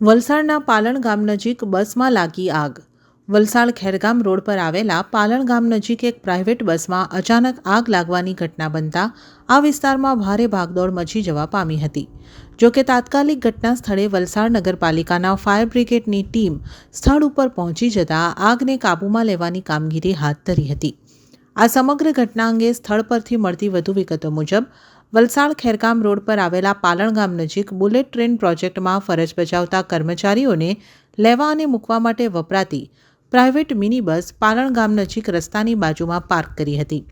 વલસાડના પાલણ ગામ નજીક બસમાં લાગી આગ. વલસાડ ખેરગામ રોડ પર આવેલા પાલણ ગામ નજીક એક પ્રાઇવેટ બસમાં અચાનક આગ લાગવાની ઘટના બનતા આ વિસ્તારમાં ભારે ભાગદોડ મચી જવા પામી હતી. જોકે તાત્કાલિક ઘટના સ્થળે વલસાડ નગરપાલિકાના ફાયર બ્રિગેડની ટીમ સ્થળ ઉપર પહોંચી જતા આગને કાબૂમાં લેવાની કામગીરી હાથ ધરી હતી. આ સમગ્ર ઘટના અંગે સ્થળ પરથી મળતી વધુ વિગતો મુજબ, વલસાડ ખેરકામ રોડ પર આવેલા પાલણ ગામ નજીક બુલેટ ટ્રેન પ્રોજેક્ટમાં ફરજ બજાવતા કર્મચારીઓને લેવા અને મૂકવા માટે વપરાતી પ્રાઇવેટ મિની બસ પાલણ ગામ નજીક રસ્તાની બાજુમાં પાર્ક કરી હતી.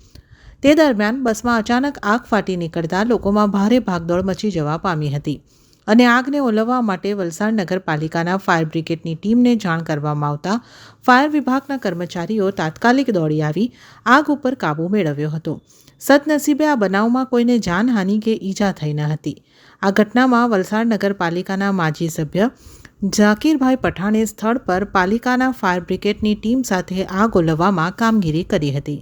તે દરમિયાન બસમાં અચાનક આગ ફાટી નીકળતા લોકોમાં ભારે ભાગદોડ મચી જવા પામી હતી. અને આગને ઓલવવા માટે વલસાડ નગરપાલિકાના ફાયર બ્રિગેડની ટીમને જાણ કરવામાં આવતા ફાયર વિભાગના કર્મચારીઓ તાત્કાલિક દોડી આવી, આગ ઉપર કાબૂ મેળવ્યો હતો. સદનસીબે આ બનાવમાં કોઈને જાનહાનિ કે ઈજા થઈ ન હતી. આ ઘટનામાં વલસાડ નગરપાલિકાના માજી સભ્ય ઝાકીરભાઈ પઠાણે સ્થળ પર પાલિકાના ફાયર બ્રિગેડની ટીમ સાથે આગ ઓલવવામાં કામગીરી કરી હતી.